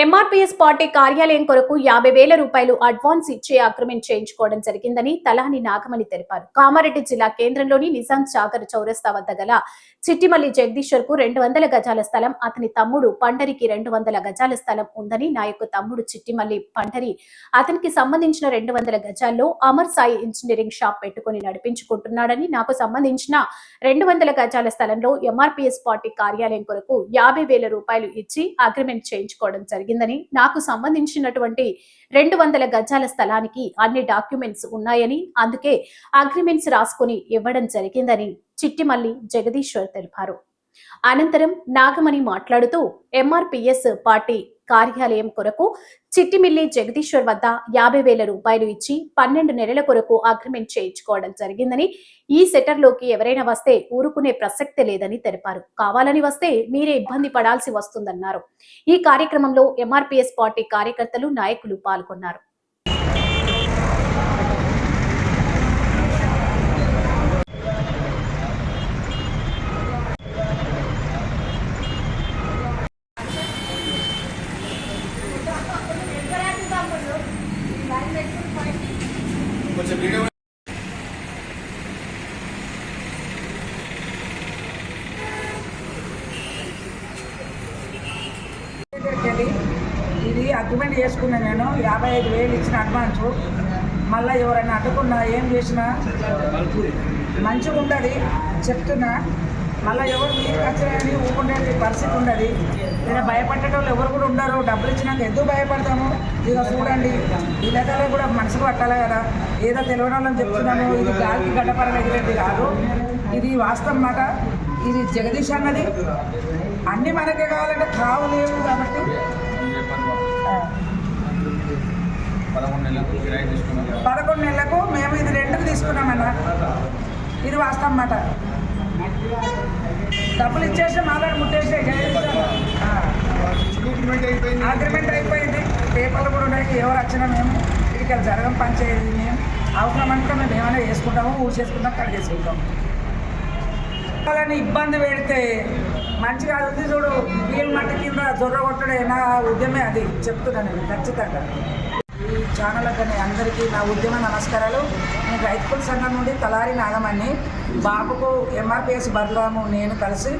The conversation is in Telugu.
ఎంఆర్పీఎస్ పార్టీ కార్యాలయం కొరకు యాభై వేల రూపాయలు అడ్వాన్స్ ఇచ్చి అగ్రిమెంట్ చేయించుకోవడం జరిగిందని తలాని నాగమణి తెలిపారు. కామారెడ్డి జిల్లా కేంద్రంలోని నిజాం సాగర్ చౌరస్తా వద్ద గల చిట్టిమల్లి జగదీశ్వర్కు రెండు వందల గజాల స్థలం అతని తమ్ముడు పండరికి రెండు వందల గజాల స్థలం ఉందని నా యొక్క తమ్ముడు చిట్టిమల్లి పండరి అతనికి సంబంధించిన రెండు వందల గజాల్లో అమర్ సాయి ఇంజనీరింగ్ షాప్ పెట్టుకుని నడిపించుకుంటున్నాడని నాకు సంబంధించిన రెండు వందల గజాల స్థలంలో ఎంఆర్పీఎస్ పార్టీ కార్యాలయం కొరకు యాభై వేల రూపాయలు ఇచ్చి అగ్రిమెంట్ చేయించుకోవడం జరిగింది. జరిగిందని నాకు సంబంధించినటువంటి రెండు వందల గజాల స్థలానికి అన్ని డాక్యుమెంట్స్ ఉన్నాయని అందుకే అగ్రిమెంట్స్ రాసుకుని ఇవ్వడం జరిగిందని చిట్టిమల్లి జగదీశ్వర్ తెలిపారు. అనంతరం నాగమణి మాట్లాడుతూ ఎంఆర్పిఎస్ పార్టీ కార్యాలయం కొరకు చిట్టిమిల్లి జగదీశ్వర్ వద్ద యాభై వేల రూపాయలు ఇచ్చి పన్నెండు నెలల కొరకు అగ్రిమెంట్ చేయించుకోవడం జరిగిందని ఈ సెటర్లోకి ఎవరైనా వస్తే ఊరుకునే ప్రసక్తే లేదని తెలిపారు. కావాలని వస్తే మీరే ఇబ్బంది పడాల్సి వస్తుందన్నారు. ఈ కార్యక్రమంలో ఎంఆర్పిఎస్ పార్టీ కార్యకర్తలు నాయకులు పాల్గొన్నారు. ఇది అగ్రిమెంట్ చేసుకున్నా నేను. యాభై ఐదు వేలు ఇచ్చిన అడ్వాన్స్ మళ్ళీ ఎవరైనా అడ్డుకున్నా ఏం చేసినా మంచిగా ఉంటుంది చెప్తున్నా. మళ్ళీ ఎవరు మీరు ఖర్చులని ఊపుకునే పరిస్థితి ఉండదు. నేను భయపడేటోళ్ళు ఎవరు కూడా ఉండరు. డబ్బులు ఇచ్చినాక ఎందుకు భయపడతాము? ఇక చూడండి. ఈ లెక్కలో కూడా మనసుకు పట్టాలి కదా. ఏదో తెలియని వాళ్ళని చెప్తున్నాను. ఇది గాలికి గడ్డపర ఎగిరేది కాదు. ఇది వాస్తవం మాట ఇది జగదీష్ అన్నది. అన్ని మనకే కావాలంటే కావు లేవు కాబట్టి. పదకొండు నెలలకు మేము ఇది రెండుకు తీసుకున్నామన్న. ఇది వాస్తవం మాట డబ్బులు ఇచ్చేసి మాట్లాడి ముట్టేసి అగ్రిమెంట్ అయిపోయింది. అగ్రిమెంట్ అయిపోయింది. పేపర్లు కూడా ఉన్నాయి. ఎవరు వచ్చినా మేము ఇక్కడ జరగం పంచాయతీ మేము. అవసరం అంటే మేము ఏమైనా చేసుకుంటాము ఊరు చేసుకుంటాం కట్ చేసుకుంటాం. వాళ్ళని ఇబ్బంది పెడితే మంచిగా అది చూడు. వీళ్ళ మట్టి కింద జొర్ర కొట్టడే నా ఉద్యమే అది. చెప్తున్నాను నేను ఖచ్చితంగా. ఈ ఛానల్ కానీ అందరికీ నా ఉద్యమ నమస్కారాలు. నేను రైతుల సంఘం నుండి తలారి నాగమణి బాబుకు ఎంఆర్పిఎస్ బలరాము నేను కలిసి